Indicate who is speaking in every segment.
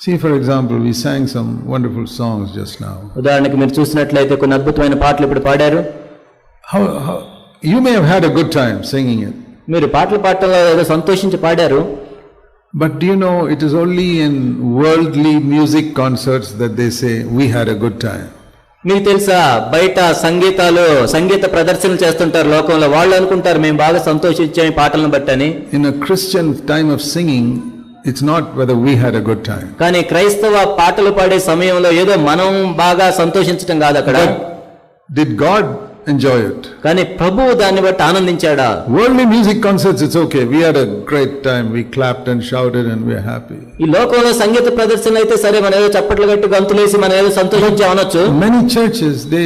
Speaker 1: See, for example, we sang some wonderful songs just now.
Speaker 2: ఉదాహరణకి మీరు చూసినట్లయితే కొన్ని అద్భుతమైన పాటలు ఇప్పుడు పాడారు
Speaker 1: How, how, you may have had a good time singing it,
Speaker 2: మీరు పాటలు పాడటంలో ఏదో సంతోషించి పాడారు
Speaker 1: but do you know it is only in worldly music concerts that they say, We had a good time.
Speaker 2: మీకు తెలుసా బయట సంగీతాలు సంగీత ప్రదర్శనలు చేస్తుంటారు లోకంలో వాళ్ళు అనుకుంటారు మేము బాగా సంతోషించాం ఈ పాటలను బట్టని
Speaker 1: In a Christian time of singing, it's not whether we had a good time.
Speaker 2: కానీ క్రైస్తవ పాటలు పాడే సమయంలో ఏదో మనం బాగా సంతోషించటం కాదు అక్కడ
Speaker 1: Did God enjoy it?
Speaker 2: కానీ ప్రభువు దాన్ని బట్టి ఆనందించాడా
Speaker 1: Worldly music concerts, it's okay. We had a great time. We clapped and shouted and we're happy.
Speaker 2: ఈ లోకంలో సంగీత ప్రదర్శనలు అయితే సరే మనం ఏదో చప్పట్లు కట్టి గంతులేసి మనం ఏదో సంతోషించి అనొచ్చు
Speaker 1: Many churches, they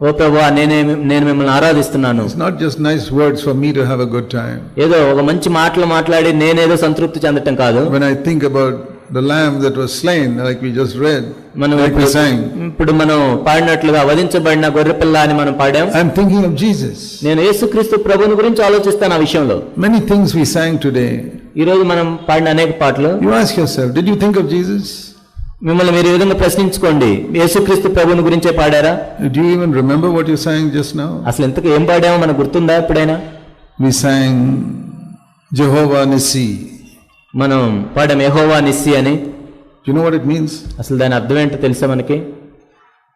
Speaker 2: ఓ ప్రభు నేనే నేను మిమ్మల్ని ఆరాధిస్తున్నాను
Speaker 1: It's not just nice words for me to have a good time.
Speaker 2: ఏదో ఒక మంచి మాటలు మాట్లాడి నేనేదో సంతృప్తి చెందటం కాదు
Speaker 1: When I think about the lamb that was slain, like we just read,
Speaker 2: మనం ఇప్పుడు మనం పాడినట్లుగా వధించబడిన గొర్రెపిల్ల అని మనం పాడాం
Speaker 1: I'm thinking of Jesus.
Speaker 2: నేను యేసుక్రీస్తు ప్రభుని గురించి ఆలోచిస్తాను ఆ విషయంలో
Speaker 1: Many things we sang today.
Speaker 2: ఈ రోజు మనం పాడిన అనేక పాటలు
Speaker 1: You ask yourself, did you think of Jesus?
Speaker 2: మిమ్మల్ని మీరు ఏ విధంగా ప్రశ్నించుకోండి. యేసుక్రీస్తు ప్రభుని గురించే పాడారా?
Speaker 1: Do you even remember what you sang just now?
Speaker 2: అసలు ఇంతకు ఏం పాడామో మనకు గుర్తుందా ఎప్పుడైనా?
Speaker 1: వి sang యెహోవా నిసి
Speaker 2: మనం పాడాం యెహోవా నిసి అని.
Speaker 1: You know what it means
Speaker 2: అసలు దాని అర్థం ఏంటో తెలుసా మనకి?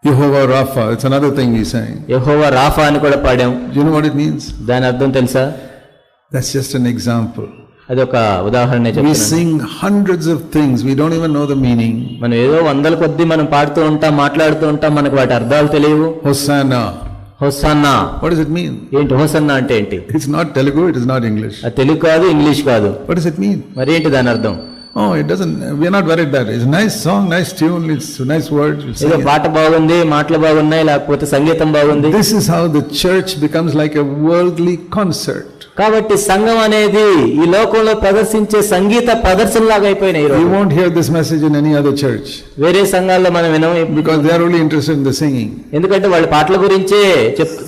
Speaker 1: Jehovah Rapha it's another thing we sang.
Speaker 2: Jehovah Rapha అని కూడా పాడాం.
Speaker 1: You know what it means
Speaker 2: దాని అర్థం తెలుసా?
Speaker 1: That's just an example.
Speaker 2: అది ఒక ఉదాహరణ
Speaker 1: మీనింగ్
Speaker 2: మనం ఏదో వందల కొద్ది మనం పాడుతూ ఉంటాం మాట్లాడుతూ ఉంటాం మనకు వాటి అర్థాలు తెలియవు.
Speaker 1: Hosanna. What is it mean
Speaker 2: ఏంటి హోసన్నా అంటే ఏంటి?
Speaker 1: It's not Telugu it is English
Speaker 2: అది తెలుగు కాదు ఇంగ్లీష్ కాదు.
Speaker 1: వాట్
Speaker 2: ఇట్ మీన్ దాని అర్థం?
Speaker 1: ఓ it nice song nice nice words
Speaker 2: పాట బాగుంది మాటలు బాగున్నాయి లేకపోతే సంగీతం బాగుంది.
Speaker 1: This how the church becomes like a worldly
Speaker 2: కాబట్టి సంఘం అనేది ఈ లోకంలో ప్రదర్శించే సంగీత ప్రదర్శనలాగా అయిపోయినాయి ఈరోజు
Speaker 1: You won't hear this message in any other church
Speaker 2: వేరే సంఘాల్లో మనం వినం
Speaker 1: because they are only interested in the singing.
Speaker 2: ఎందుకంటే వాళ్ళ పాటల గురించే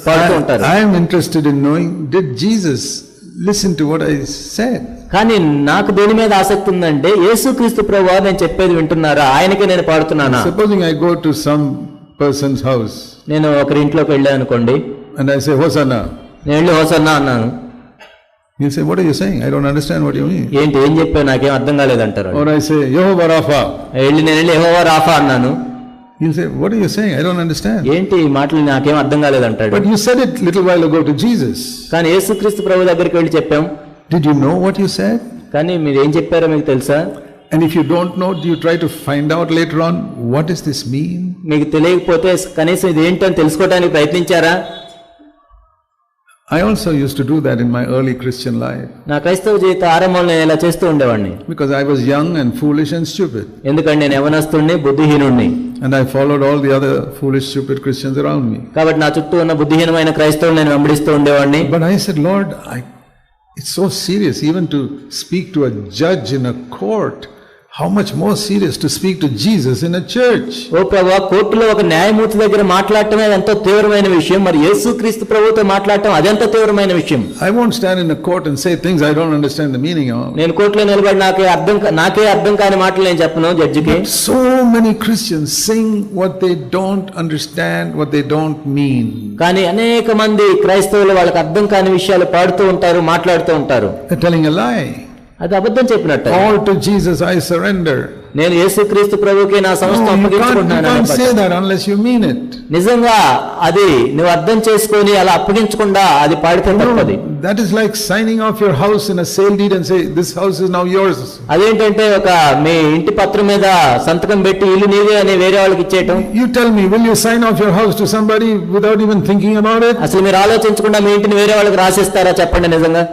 Speaker 2: పాడుతూ ఉంటారు
Speaker 1: I am interested in knowing did Jesus listen to what I said?
Speaker 2: కానీ నాకు దేని మీద ఆసక్తి ఉందంటే యేసుక్రీస్తు ప్రభు నేను చెప్పేది వింటున్నారా ఆయనకే నేను పాడుతున్నానా
Speaker 1: Supposing I go to some person's house
Speaker 2: నేను ఒకరి ఇంట్లోకి వెళ్ళాను అనుకోండి
Speaker 1: and I say, Hosanna.
Speaker 2: నేను వెళ్ళి హోసన్నా అన్నాను
Speaker 1: You say, What are you saying? I don't understand what you mean.
Speaker 2: ఏంటి ఏం చెప్పావు నాకేం అర్థం కాలేదంటారు
Speaker 1: Or I say, Jehovah Rapha.
Speaker 2: వెళ్ళి నేను వెళ్ళి యెహోవా రాఫా అన్నాను
Speaker 1: You say, What are you saying? I don't understand.
Speaker 2: ఏంటి ఈ మాటలు నాకేం అర్థం కాలేదంటాడు
Speaker 1: But you said it little while ago to Jesus.
Speaker 2: కానీ యేసుక్రీస్తు ప్రభు దగ్గరికి వెళ్ళి చెప్పాం
Speaker 1: Did you know what you said?
Speaker 2: కానీ మీరు ఏం చెప్పారో మీకు తెలుసా
Speaker 1: And if you don't know, do you try to find out later on what does this mean?
Speaker 2: మీకు తెలియకపోతే కనీసం ఇది ఏంటని తెలుసుకోవడానికి ప్రయత్నించారా
Speaker 1: I also used to do that in my early Christian life
Speaker 2: నా క్రైస్తవ జీవిత ఆరంభంలో నేను ఇలా చేస్తూ ఉండేవాడిని
Speaker 1: because I was young and foolish and stupid.
Speaker 2: ఎందుకంటే నేను యవనస్తుడిని బుద్ధిహీనుడిని
Speaker 1: And I followed all the other foolish, stupid Christians around me.
Speaker 2: కాబట్టి నా చుట్టూ ఉన్న బుద్ధిహీనమైన క్రైస్తవులు నేను వెంబడిస్తూ ఉండేవాడిని
Speaker 1: But I said, Lord, I, it's so serious even to speak to a judge in a court. How much more serious to speak to Jesus in a church?
Speaker 2: ఓ ప్రభా కోర్టులో ఒక న్యాయమూర్తి దగ్గర మాట్లాడటమే ఎంతో తీవ్రమైన విషయం మరి యేసుక్రీస్తు ప్రభుతో మాట్లాడటం అదెంత తీవ్రమైన విషయం
Speaker 1: I won't stand in a court and say things I don't understand the meaning of.
Speaker 2: నేను కోర్టులో నిలబడి నాకే అర్థం కా- నాకే అర్థం కాని మాటలు నేను చెప్పను జడ్జికి
Speaker 1: So many Christians sing what they don't understand, what they don't mean.
Speaker 2: కానీ అనేక మంది క్రైస్తవులు వాళ్ళకి అర్థం కాని విషయాలు పాడుతూ ఉంటారు మాట్లాడుతూ ఉంటారు
Speaker 1: They're telling a lie.
Speaker 2: అది అబద్ధం చెప్పినట్టు
Speaker 1: all to Jesus I surrender
Speaker 2: నేను యేసుక్రీస్తు ప్రభువుకి నా
Speaker 1: సమస్త
Speaker 2: అప్పగించుకుంటున్నాను అని
Speaker 1: say that unless you mean it
Speaker 2: నిజంగా అది నువ్వు అర్థం చేసుకొని అలా అప్పగించకుండా అది పాడితే తప్పది.
Speaker 1: That is like signing off your house in a sale deed and say this house is now yours
Speaker 2: అదేంటంటే ఒక మీ ఇంటి పత్రం మీద సంతకం పెట్టి ఇల్లు నీవే అని వేరే వాళ్ళకి ఇచ్చేయటం.
Speaker 1: You tell me will you sign off your house to somebody without even thinking about it
Speaker 2: అసలు మీరు ఆలోచించకుండా మీ ఇంటిని వేరే వాళ్ళకి రాసిస్తారా చెప్పండి నిజంగా?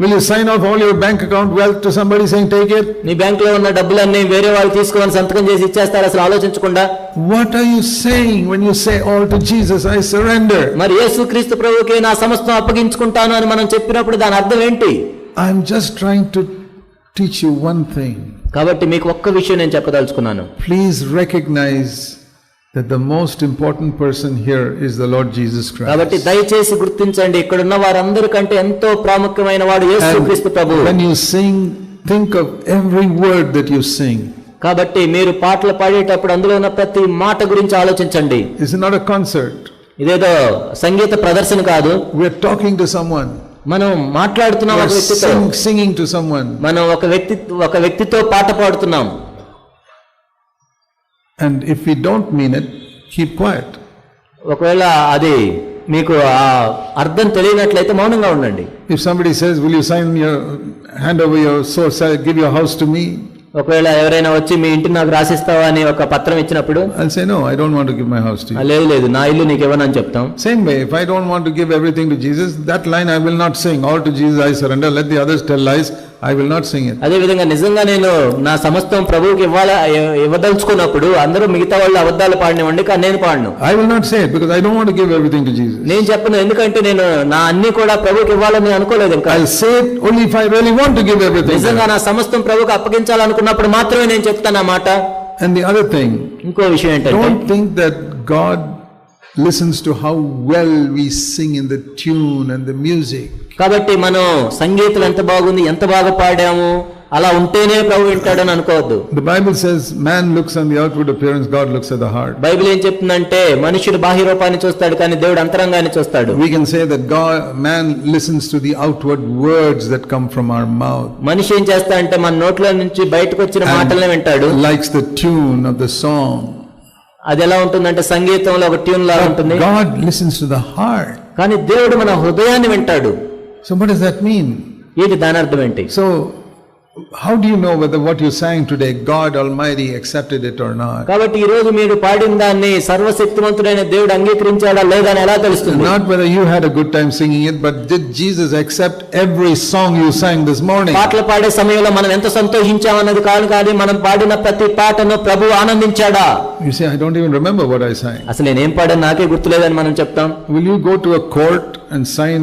Speaker 1: Will you sign off all your bank account wealth to somebody saying, take it?
Speaker 2: నీ బ్యాంక్లో ఉన్న డబ్బులన్నీ వేరే వాళ్ళు తీసుకొని సంతకం చేసి ఇచ్చేస్తారు అసలు ఆలోచించకుండా
Speaker 1: What are you saying when you say all to Jesus, I surrender?
Speaker 2: మరి యేసు క్రీస్తు ప్రభువుకి నా సమస్తం అప్పగించుకుంటాను అని మనం చెప్పినప్పుడు దాని అర్థం ఏంటి
Speaker 1: I'm just trying to teach you one thing.
Speaker 2: కాబట్టి మీకు ఒక్క విషయం నేను చెప్పదలుచుకున్నాను
Speaker 1: Please recognize that the most important person here is the Lord Jesus
Speaker 2: కాబట్టి
Speaker 1: Christ.
Speaker 2: దయచేసి గుర్తించండి ఇక్కడ ఉన్న వారందరికంటే ఎంతో ప్రాముఖ్యమైన వాడు యేసు
Speaker 1: And
Speaker 2: క్రీస్తు ప్రభు
Speaker 1: when you sing, think of every word that you sing.
Speaker 2: కాబట్టి మీరు పాటలు పాడేటప్పుడు అందులో ఉన్న ప్రతి మాట గురించి ఆలోచించండి
Speaker 1: This is not a concert.
Speaker 2: ఇదేదో సంగీత ప్రదర్శన కాదు
Speaker 1: We're talking to someone.
Speaker 2: మనం మాట్లాడుతున్నాం ఒక వ్యక్తితో
Speaker 1: sing, singing to someone.
Speaker 2: మనం ఒక వ్యక్తి ఒక వ్యక్తితో పాట పాడుతున్నాం
Speaker 1: And if we don't mean it, keep quiet.
Speaker 2: ఒకవేళ అది మీకు ఆ అర్థం తెలియనట్లయితే మౌనంగా ఉండండి
Speaker 1: If somebody says, Will you sign your hand over your source, give your house to me?
Speaker 2: ఒకవేళ ఎవరైనా వచ్చి మీ ఇంటిని నాకు రాసిస్తావా అని ఒక పత్రం ఇచ్చినప్పుడు
Speaker 1: I'll say, No, I don't want to give my house to
Speaker 2: "ఆ,
Speaker 1: you.
Speaker 2: లేదు లేదు నా ఇల్లు నీకు ఇవ్వనని చెప్తాం
Speaker 1: Same way, if I don't want to give everything to Jesus, that line I will not sing. All to Jesus I surrender. Let the others tell lies. I will not sing it.
Speaker 2: అదే విధంగా నిజంగా నేను నా సమస్తం ప్రభువుకి ఇవ్వాల ఇవ్వదలుచుకున్నప్పుడు అందరూ మిగతా వాళ్ళు అబద్ధాలు పాడినివ్వండి కానీ నేను పాడను
Speaker 1: I will not say it because I don't want to give everything to Jesus.
Speaker 2: నేను చెప్పను ఎందుకంటే నేను నా అన్ని కూడా ప్రభువుకి ఇవ్వాలని అనుకోలేదు ఇంకా
Speaker 1: I'll say it only if I really want to give everything. to
Speaker 2: నిజంగా. నా సమస్తం ప్రభువుకి అప్పగించాలనుకున్నప్పుడు మాత్రమే నేను చెప్తాను ఆ మాట
Speaker 1: And the other thing,
Speaker 2: ఇంకో విషయం ఏంటంటే
Speaker 1: don't think that God listens to how well we sing in the tune and the music.
Speaker 2: కాబట్టి మనం సంగీతం ఎంత బాగుంది ఎంత బాగా పాడాము అలా ఉంటేనే ప్రభు వింటాడని అనుకోవద్దు
Speaker 1: The Bible says man looks on the outward appearance, God looks at the heart.
Speaker 2: Bible ఏం చెప్తుందంటే మనుషుడు బాహ్య రూపాన్ని చూస్తాడు కానీ దేవుడు అంతరంగాన్ని చూస్తాడు
Speaker 1: We can say that God, man listens to the outward words that come from our mouth,
Speaker 2: మనిషి ఏం చేస్తా అంటే మన నోట్లో నుంచి బయటకు వచ్చిన మాటలనే వింటాడు
Speaker 1: likes the tune of the song.
Speaker 2: అది ఎలా ఉంటుందంటే సంగీతంలో ఒక ట్యూన్ లాగా ఉంటుంది
Speaker 1: God listens to the heart.
Speaker 2: కానీ దేవుడు మన హృదయాన్ని వింటాడు
Speaker 1: So what does that mean?
Speaker 2: ఏంటి దాని అర్థం ఏంటి
Speaker 1: So how do you know whether what you sang today, God Almighty accepted it or not?
Speaker 2: కాబట్టి ఈ రోజు మీరు పాడిన దాన్ని సర్వశక్తివంతుడైన దేవుడు అంగీకరించాడా లేదా అని ఎలా తెలుస్తుంది
Speaker 1: Not whether you had a good time singing it, but did Jesus accept every song you sang this morning?
Speaker 2: పాటలు పాడే సమయంలో మనం ఎంత సంతోషించామన్నది కాదు కానీ మనం పాడిన ప్రతి పాటను ప్రభు ఆనందించాడా
Speaker 1: You say, I don't even remember what I sang.
Speaker 2: అసలు నేనేం పాడాను నాకే గుర్తులేదని మనం చెప్తాం
Speaker 1: Will you go to a court and sign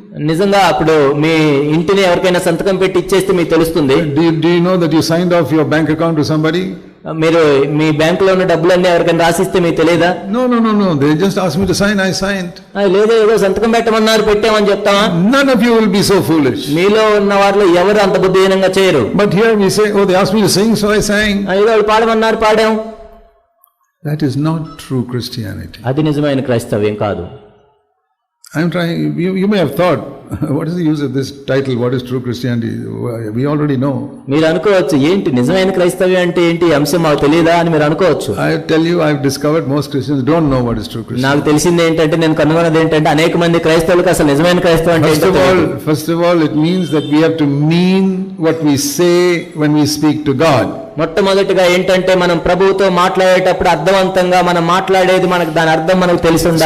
Speaker 2: నిజంగా అప్పుడు మీ ఇంటిని ఎవరికైనా సంతకం పెట్టి ఇచ్చేస్తే మీకు తెలుస్తుంది. మీరు మీ బ్యాంక్లో ఉన్న డబ్బులన్నీ ఎవరికైనా రాసిస్తే మీకు తెలియదా
Speaker 1: no no no no they just ask me to sign I signed
Speaker 2: I లేదే ఏదో సంతకం పెట్టమన్నారు పెట్టామని చెప్తామా
Speaker 1: none of you will be so foolish
Speaker 2: మీలో ఉన్న వాళ్ళు ఎవరు అంత బుద్ధిహీనంగా చేయరు.
Speaker 1: But here we say oh they ask me to sing so I sign
Speaker 2: ఐదో ఏదో పాడమన్నారు పాడాం.
Speaker 1: That is not true Christianity
Speaker 2: అది నిజమైన క్రైస్తవ్యం కాదు.
Speaker 1: I'm trying, you, you may have thought, what is the use of this title, What is True Christianity? We already know.
Speaker 2: మీరు అనుకోవచ్చు ఏంటి నిజమైన క్రైస్తవ్యం అంటే ఏంటి అంశం మాకు తెలియదా అని మీరు అనుకోవచ్చు
Speaker 1: I tell you, I've discovered most Christians don't know what is true Christianity.
Speaker 2: నాకు తెలిసింది ఏంటంటే నేను కనుగొన్నది ఏంటంటే అనేక మంది క్రైస్తవులకు అసలు నిజమైన క్రైస్తవం అంటే
Speaker 1: First
Speaker 2: ఏంటో
Speaker 1: of all,
Speaker 2: తెలియదు.
Speaker 1: first of all, it means that we have to mean what we say when we speak to God.
Speaker 2: మొట్టమొదటిగా ఏంటంటే మనం ప్రభువుతో మాట్లాడేటప్పుడు అర్థవంతంగా మనం మాట్లాడేది మనకు దాని అర్థం మనకు తెలిసి ఉండాలి